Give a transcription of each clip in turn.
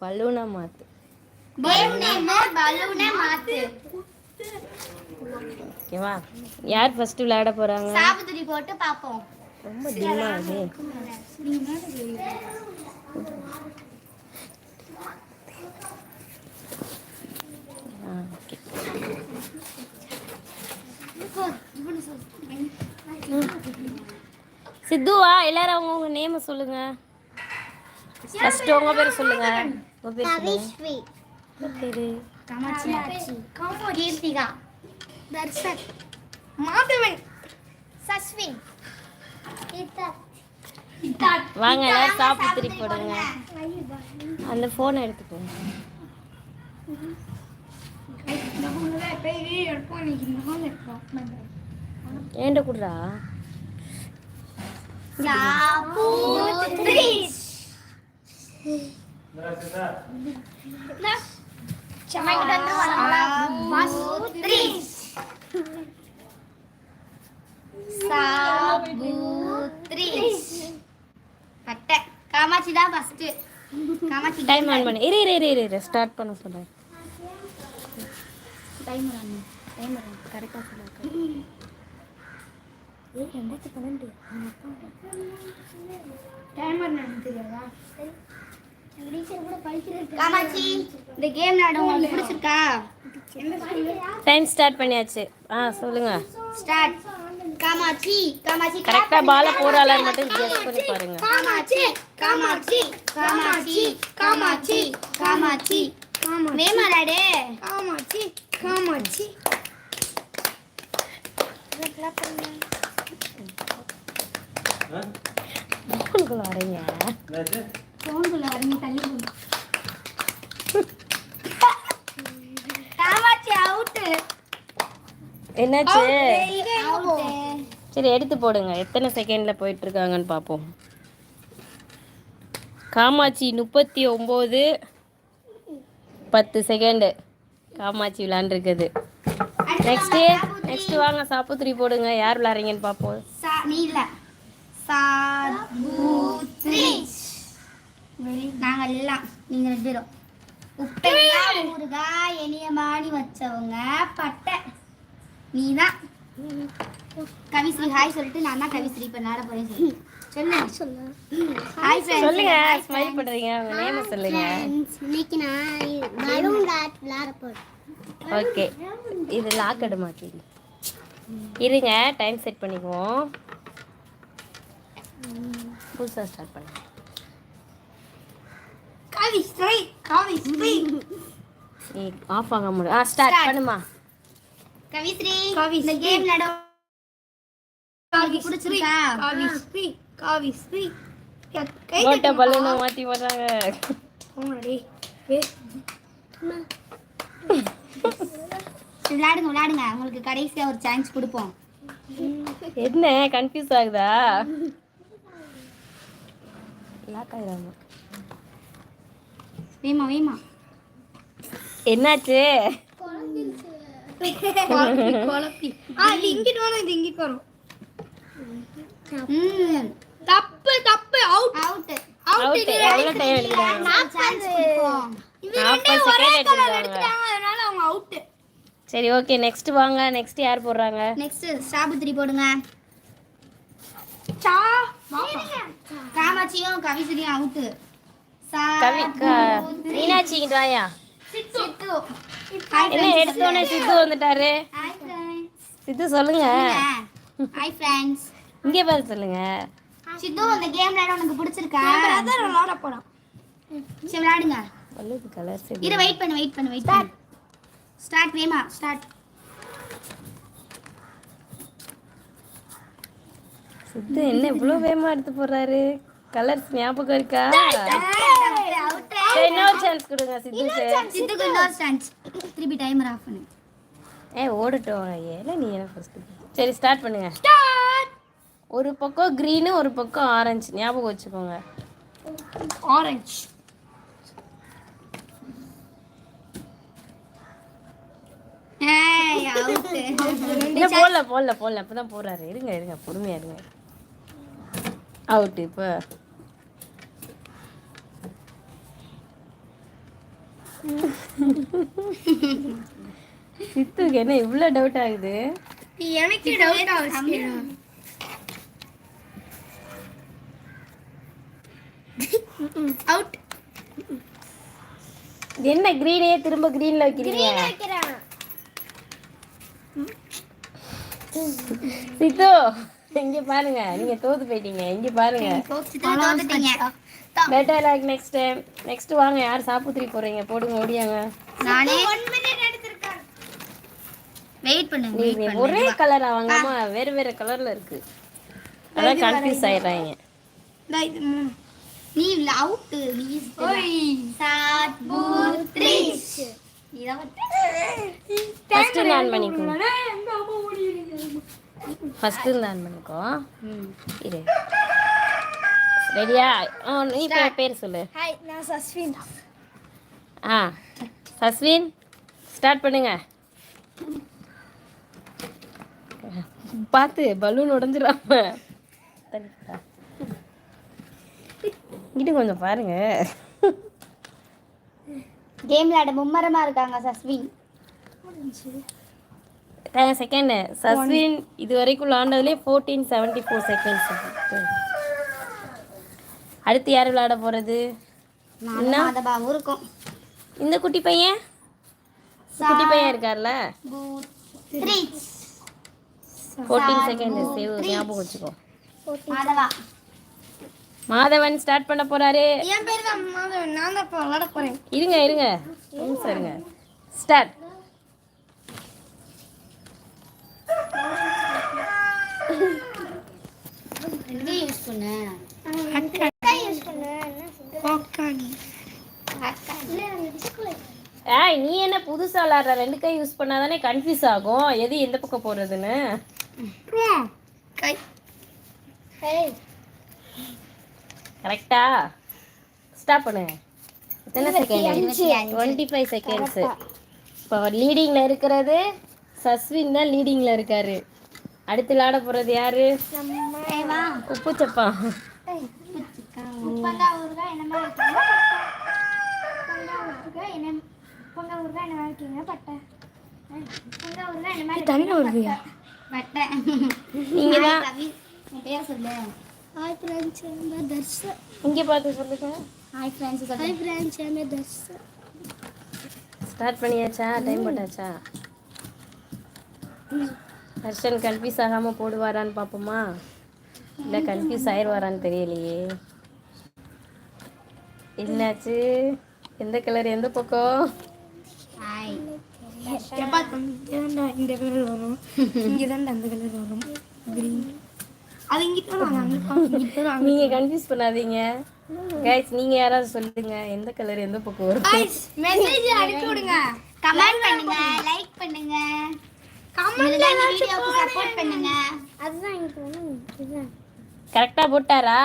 பலூனா மாத்து. ஓகேவா? யார் ஃபர்ஸ்ட் விளையாட போறாங்க? சாபத்துடி போட்டு பாப்போம். ரொம்ப ஆ, okay. சித்துவா எல்லாரும் அவங்க உங்க நேம சொல்லுங்க. ஃபர்ஸ்ட் உங்க பேர் சொல்லுங்க. உங்க பேர் உங்க பேரு? கீர்த்திகா தர்ஷன் மாதவன் சஸ்வின் வாங்க எல்லாரும் சாப்பிட்டு திருப்பி போடுங்க. அந்த போனை எடுத்துக்கோங்க ஏண்ட குடுறா? சாபுத்ரி சாபுத்ரி சாபுத்ரி பட்டை காமாட்சி தான் ஃபர்ஸ்ட் காமாட்சி டைம் ஆன் பண்ணு இரு இரு இரு இரு, இரு ஸ்டார்ட் பண்ண சொல்றேன் டைமர் ஆன் டைமர் கரெக்டா சொல்லுங்க ரெண்டாயிரத்தி பன்னெண்டு டைமர் நான் தெரியாதா காமாட்சி இந்த கேம் உங்களுக்கு பிடிச்சிருக்கா? டைம் ஸ்டார்ட் பண்ணியாச்சு. ஆ சொல்லுங்க. ஸ்டார்ட் காமாட்சி காமாட்சி கரெக்டா பால போறாளான்னு மட்டும் கெஸ் பண்ணி பாருங்க. காமாட்சி காமாட்சி காமாட்சி காமாட்சி காமாட்சி. வேமலாடே காமாட்சி காமாட்சி. ஃபோனுக்குள்ள வரீங்க போன்குள்ள வரீங்க தள்ளி போங்க காமாட்சி அவுட் என்னாச்சு சரி எடுத்து போடுங்க. எத்தனை செகண்ட்ல போயிட்டு இருக்காங்கன்னு பார்ப்போம் காமாட்சி முப்பத்தி ஒம்பது பத்து செகண்டு காமாட்சி விளாண்டுருக்குது. நெக்ஸ்ட்டு நெக்ஸ்ட் வாங்க சாப்புத்திரி போடுங்க. யார் விளாட்றீங்கன்னு பார்ப்போம். சா நீ இல்ல. சாபூத்ரி நாங்க எல்லாம் நீங்க ரெண்டு பேரும். உப்பையா ஊறுகாய் எனிய மாடி வச்சவங்க பட்டை. நீதான். கவிஸ்ரீ ஹாய் சொல்லிட்டு நான் தான் கவிஸ்ரீ இப்ப நாட போறேன் சொல்லி சொல்லு ஹாய் சொல்லுங்க. ஸ்மைல் பண்றீங்க. உங்க நேம சொல்லுங்க. இன்னைக்கு நான் பலூன் டாட் விளையாட போறேன். ஓகே இது லாக் அட இருங்க டைம் செட் பண்ணிக்குவோம். புதுசாக ஸ்டார்ட் பண்ணுங்க கவிஸ்ரீ கவிஸ்ரீ நீ ஆஃப் ஆக முடியும் ஆ ஸ்டார்ட். பண்ணுமா? கவிஸ்ரீ இந்த கேம் விளையாட உங்களுக்கு பிடிச்சிருக்கா கவிஸ்ரீ கவிஸ்ரீ ஓட்ட பலூனை மாற்றி போடுறாங்க விளையாடுங்க விளையாடுங்க. உங்களுக்கு கடைசியா ஒரு சான்ஸ் கொடுப்போம். என்ன கன்ஃபியூஸ் ஆகுதா? லாக் ஆகிடாம வேமா வேமா. என்னாச்சு? குழப்பி ஆ இது இங்கிட்டு வரும் இது இங்கிட்டு வரும். ம். தப்பு தப்பு. அவுட் அவுட் அவுட் எவ்வளோ டைம் எடுக்கிறாங்க சான்ஸ் கொடுப்போம் நாற்பது செகண்ட் எடுத்துருக்காங்க. அதனால அவங்க அவுட் சரி ஓகே நெக்ஸ்ட் வாங்க. நெக்ஸ்ட் யார் போடுறாங்க? நெக்ஸ்ட் சாபுத்திரி போடுங்க. சா காமாட்சியும் கவிஸ்ரீயும் அவுட் கவி மீனாட்சி வாயா? சித்து. என்ன எடுத்தோடனே சித்து வந்துட்டாரு? சித்து சொல்லுங்க. ஹாய் ஃப்ரெண்ட்ஸ் இங்கே பாரு சொல்லுங்க. சித்து இந்த கேம் விளையாட உனக்கு பிடிச்சிருக்கா? பிரதர் விளையாட போறோம் சரி விளையாடுங்க. வல்லது கலர்ஸ் இரு வெயிட் பண்ணு வெயிட் பண்ணு வெயிட் பண்ணு. ஸ்டார்ட் வேமா ஸ்டார்ட் சித்து என்ன இவ்வளோ வேகமா எடுத்து போடுறாரு? கலர்ஸ் ஞாபகம் இருக்கா? சரி இன்னொரு சான்ஸ் கொடுங்க சித்துக்கு. சித்துக்கு இன்னொரு சான்ஸ் திருப்பி டைமர் ஆஃப் பண்ணு. ஏ ஓடட்டும் ஏல நீ என்ன ஃபர்ஸ்ட் சரி ஸ்டார்ட் பண்ணுங்க. ஒரு பக்கம் க்ரீனு ஒரு பக்கம் ஆரஞ்சு ஞாபகம் வச்சுக்கோங்க. ஆரஞ்சு அவுட் போடல போடல போடல. அப்போ தான் போடுறாரு. இருங்க இருங்க. பொறுமையா இருங்க. அவுட்டு இப்போ. சித்துக்கு என்ன இவ்வளோ டவுட் ஆகுது? எனக்கு டவுட் ஆகுது அவுட் இது என்ன க்ரீனையே திரும்ப க்ரீனில் வைக்கிறீங்க? சித்து இங்க பாருங்க. நீங்க தோத்து போயிட்டீங்க. இங்க பாருங்க. தோத்துட்டீங்க. Better like next time next வாங்க. யார் சாப்புத்திரி போறீங்க? போடுங்க ஓடியாங்க. நானே வெயிட் பண்ணுங்க ஒரே கலரா வாங்காம வேற வேற கலர்ல இருக்கு. அதான் கன்ஃபியூஸ் ஆயிடுறாங்க. அவுட் நீ சாத் பூத் த்ரீ இத ஃபர்ஸ்ட் ஆன் பண்ணிக்கோ. ஃபர்ஸ்ட் ஆன் பண்ணிக்கோ. இரு. ரெடியா நீ பேர் சொல்லு. ஹாய் நான் சஸ்வின். ஆ சஸ்வின் ஸ்டார்ட் பண்ணுங்க. பார்த்து பலூன் உடஞ்சிடாம. இங்கிட்டு கொஞ்சம் பாருங்க. கேம் விளையாட மும்மரமா இருக்காங்க சஸ்வின். செகண்ட் சஸ்வின் இது வரைக்கும் விளாண்டதுலேயே ஃபோர்டீன் செவன்ட்டி ஃபோர் செகண்ட்ஸ் அடுத்து யார் விளையாட போகிறது இருக்கும். இந்த குட்டி பையன்? குட்டி பையன் இருக்கார்ல? ஃபோர்டீன் செகண்ட் சேவ் ஞாபகம் வச்சுக்கோ. மாதவா. மாதவன் ஸ்டார்ட் பண்ண போறாரு. என் பேர் தான் மாதவன். நான் தான் விளையாட போறேன். இருங்க இருங்க. இருங்க ஸ்டார்ட் யூஸ் பண்ணு. அக்கா யூஸ் பண்ணு. கோக்கானி ஏய் நீ என்ன புதுசா விளாடுற ரெண்டு கை யூஸ் பண்ணாதானே கன்ஃபியூஸ் ஆகும். எது எந்த பக்கம் போடுறதுன்னு கை. கரெக்டா? ஸ்டாப் பண்ணுங்க எத்தனை செகண்ட் டுவெண்ட்டி ஃபைவ் செகண்ட்ஸ் இப்போ லீடிங்கில் இருக்கிறது சஸ்வின் தான் லீடிங்கில் இருக்காரு. அடுத்து விளாட போகிறது யாரு? உப்பு சப்பா. உப்பங்கா ஊறுகாய் என்ன மாதிரி இருக்கீங்க? உப்பங்கா ஊறுகாய் என்ன உப்பங்கா ஊறுகாய் என்ன மாதிரி இருக்கீங்க? பட்டை. உப்பங்கா ஊறுகாய் என்ன மாதிரி தண்ணி பட்டை. நீங்க தான் பேர் சொல்லு. ஹாய் ஃப்ரெண்ட்ஸ் என் தர்ஷ் இங்கே பார்த்து சொல்லுங்க. ஹாய் ஃப்ரெண்ட்ஸ் ஹாய் ஃப்ரெண்ட்ஸ் என் தர்ஷ் ஸ்டார்ட் பண்ணியாச்சா? டைம் போட்டாச்சா? ஹர்ஷன் கன்ஃபியூஸ் ஆகாமல் போடுவாரான்னு பார்ப்போமா இல்லை கன்ஃபியூஸ் ஆயிடுவாரான்னு தெரியலையே. என்னாச்சு? எந்த கலர் எந்த பக்கம்? ஹாய் இந்த கலர் வரும். இங்கே தான் அந்த கலர் வரும். அது இங்கிட்ட நீங்கள் கன்ஃபியூஸ் பண்ணாதீங்க. கைஸ் நீங்கள் யாராவது சொல்லுங்க எந்த கலர் எந்த பக்கம் வரும்? மெசேஜ் அனுப்பி விடுங்க. கமெண்ட் பண்ணுங்க லைக் பண்ணுங்க. கமெண்ட் வீடியோக்கு சப்போர்ட் பண்ணுங்க. அதுதான் இதுதான் கரெக்டாக போட்டாரா?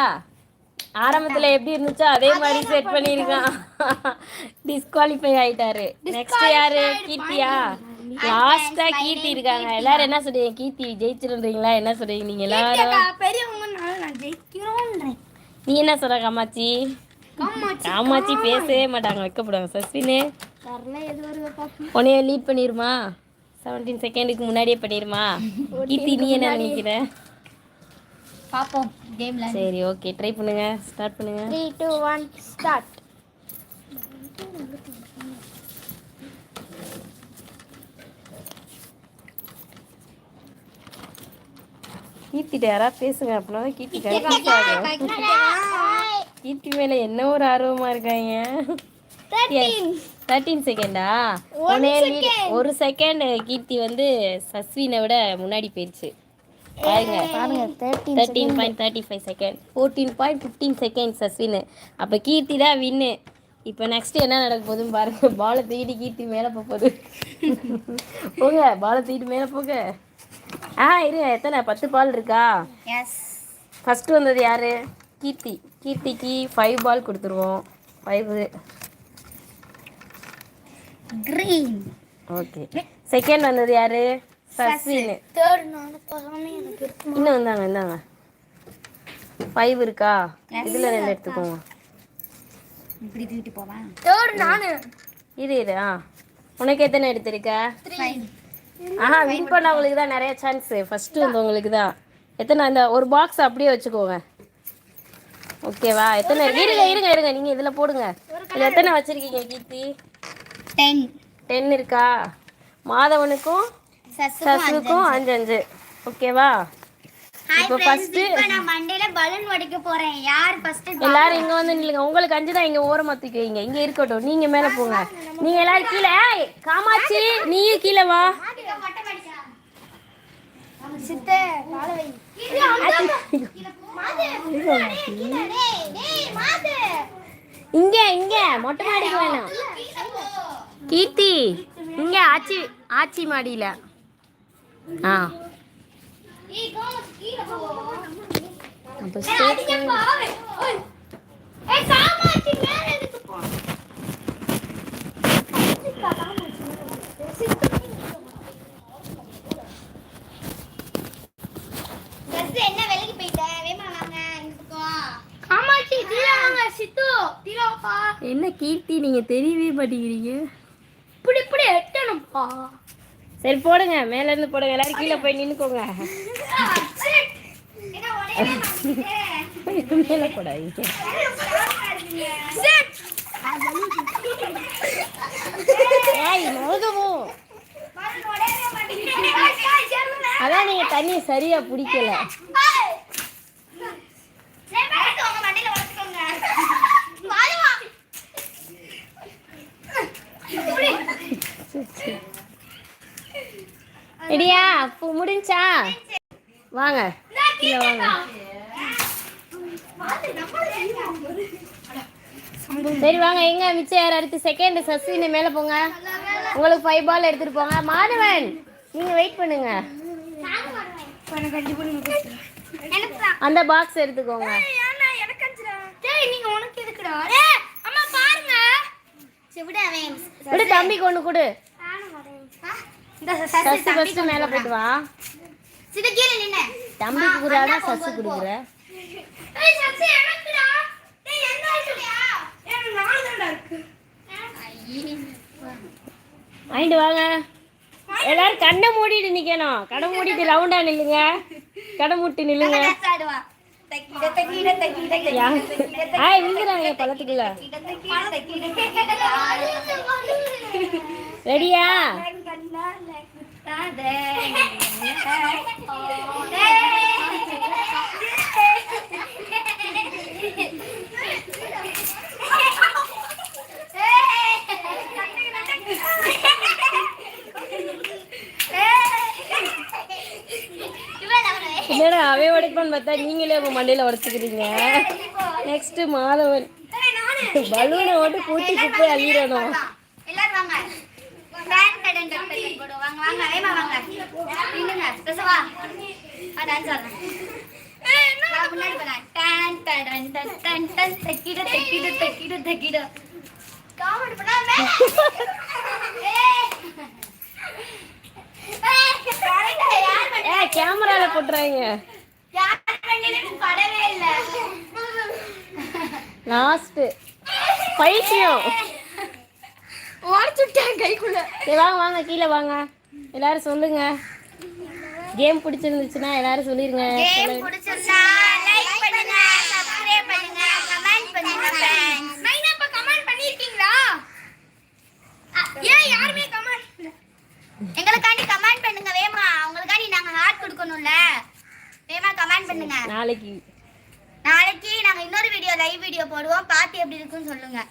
ஆரம்பத்தில் எப்படி இருந்துச்சோ அதே மாதிரி செட் பண்ணியிருக்கான் டிஸ்குவாலிஃபை ஆயிட்டாரு. நெக்ஸ்ட் யாரு? கீர்த்தியா? லாஸ்டா கீர்த்தி இருக்காங்க. எல்லாரும் என்ன சொல்றீங்க? கீர்த்தி ஜெயிச்சிருந்தீங்களா? என்ன சொல்றீங்க? நீங்க எல்லாரும் பெரியவங்கனால நான் ஜெயிக்கிறோன்றேன். நீ என்ன சொல்ற காமாச்சி காமாச்சி பேசவே மாட்டாங்க வைக்கப்படுவாங்க சஸ்வினு உன்னைய லீட் பண்ணிருமா? செவன்டீன் செகண்டுக்கு முன்னாடியே பண்ணிருமா? கீர்த்தி நீ என்ன நினைக்கிற? பாப்போம் கேம்ல சரி ஓகே ட்ரை பண்ணுங்க. ஸ்டார்ட் பண்ணுங்க. த்ரீ டூ ஒன் ஸ்டார்ட் கீர்த்திட்ட யாராவது பேசுங்க. அப்படின்னா கீர்த்தி கீர்த்தி மேல என்ன ஒரு ஆர்வமா இருக்காங்க? தேர்ட்டீன் செகண்டா ஒரு செகண்ட் கீர்த்தி வந்து சஸ்வினை விட முன்னாடி போயிடுச்சு. பாருங்க. பாருங்க thirty thirteen point thirty five second fourteen point fifteen second Saswin. அப்போ கீர்த்தி தான் வின்னு இப்போ நெக்ஸ்ட் என்ன நடக்க போகுதுன்னு பாருங்க. பாலை தூக்கிட்டு கீர்த்தி மேலே போகுது. போங்க பாலை தூக்கிட்டு மேலே போங்க. ஆ இரு எத்தனை? பத்து பால் இருக்கா? எஸ் ஃபர்ஸ்ட் வந்தது யாரு? கீர்த்தி. கீர்த்திக்கு ஃபைவ் பால் கொடுத்துருவோம். ஃபைவ் கிரீன் ஓகே செகண்ட் வந்தது யாரு? இருக்கு இன்னும் வந்தாங்க இந்தாங்க ஃபைவ் இருக்கா? இதில் ரெண்டு எடுத்துக்கோங்க. இப்படி தூக்கிட்டு போவேன் தேர்ட் நானு இரு இரு ஆ. உனக்கு எத்தனை எடுத்திருக்க? ஆஹா வின் பண்ணவங்களுக்கு தான் நிறைய சான்ஸு ஃபஸ்ட்டு வந்தவங்களுக்கு தான் எத்தனை அந்த ஒரு பாக்ஸ் அப்படியே வச்சுக்கோங்க. ஓகேவா எத்தனை? இருங்க இருங்க இருங்க. நீங்கள் இதில் போடுங்க. இதில் எத்தனை வச்சுருக்கீங்க கீர்த்தி? டென் டென் இருக்கா? மாதவனுக்கும் சசுவுக்கும் அஞ்சு அஞ்சு. ஓகேவா இப்போ இப்போ நான் மண்டையில பலூன் உடைக்க போறேன். யார் ஃபர்ஸ்ட் எல்லாரும் இங்கே வந்து நில்லுங்க. உங்களுக்கு அஞ்சு தான் இங்கே ஓரமாக தூக்கி வைங்க இங்கே இருக்கட்டும். நீங்கள் மேலே போங்க. நீங்கள் எல்லாரும் கீழே. ஏய், காமாட்சி நீயும் கீழே வா. சித்தே இங்கே இங்கே. மொட்டை மாடிக்கு வேணாம் கீர்த்தி இங்கே ஆச்சி ஆச்சி மாடியில். ஆ. அப்போ என்ன வேலைக்கு போயிட்ட? வேமா வாங்க காமாட்சி தீரா வாங்க. சித்து தீராப்பா. என்ன கீர்த்தி நீங்கள் தெரியவே மாட்டேங்கிறீங்க? இப்படி இப்படி எட்டணும்ப்பா. சரி போடுங்க. மேலேருந்து போடுங்க. எல்லாரும் கீழே போய் நின்றுக்கோங்க என்ன உடையவே மேலே போடாதீங்க அதான் நீங்கள் தண்ணி சரியாக பிடிக்கல ரெடியா அப்போ முடிஞ்சா? வாங்க. கீழே வாங்க. சரி வாங்க. எங்க மிச்சம் யார் அடுத்து செகண்ட் சஸ்வின் மேலே போங்க. உங்களுக்கு ஃபைவ் பால் எடுத்துட்டு போங்க. மாதவன் நீங்க வெயிட் பண்ணுங்க. அந்த பாக்ஸ் எடுத்துக்கோங்க. விடு தம்பிக்கு ஒன்று கொடு. சசு ஃபர்ஸ்ட் மேலே போயிட்டு வா. சித கீழே தம்பிக்கு கூடாதா சசு கொடுக்குற வாங்கிட்டு வாங்க எல்லாரும் கண்ணை மூடிட்டு நிக்கணும் கடை மூடிட்டு ரவுண்டா நில்லுங்க கடை மூட்டி நில்லுங்க ஆய் விழுந்துறாங்க பழத்துக்குள்ள ரெடியா என்னடா அவே உடைப்பான்னு பார்த்தா நீங்களே உங்க மண்டையில உடச்சுக்கிறீங்க. நெக்ஸ்ட் மாதவன். பலூனை ஓட்டு கூட்டி குப்பை அள்ளிடணும். எல்லாரும் வாங்க ஏமா வாங்க பேசவா டான்ஸ் ஆடுறேன் முன்னாடி டன் டன் டன் டன் டன் தக்கிட தக்கிட தக்கிட தக்கிட காமெடி பண்ணாம கேமரால போட்டுறாங்க லாஸ்ட் பைத்தியம். உடச்சுட்டேன் கைக்குள்ள. வாங்க வாங்க கீழே வாங்க. எல்லாரும் சொல்லுங்க. கேம் பிடிச்சிருந்துச்சுன்னா எல்லாரும் சொல்லிருங்க. கேம் பிடிச்சிருந்தா லைக் பண்ணுங்க சப்ஸ்கிரைப் பண்ணுங்க கமெண்ட் பண்ணுங்க மைனா இப்ப கமெண்ட் பண்ணிருக்கீங்களா? ஏன் யாருமே கமெண்ட் எங்களுக்காண்டி கமெண்ட் பண்ணுங்க வேமா. உங்களுக்காண்டி நாங்க ஹார்ட் கொடுக்கணும்ல. வேமா கமெண்ட் பண்ணுங்க. நாளைக்கு. நாளைக்கு நாங்க இன்னொரு வீடியோ லைவ் வீடியோ போடுவோம். பார்த்து எப்படி இருக்குன்னு சொல்லுங்க.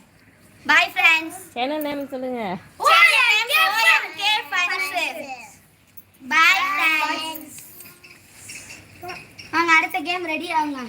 பை ஃப்ரெண்ட்ஸ் சேனல் நேம் சொல்லுங்க. பாய் ஃப்ரெண்ட்ஸ் வாங்க அடுத்த கேம் ரெடி ஆகுங்க.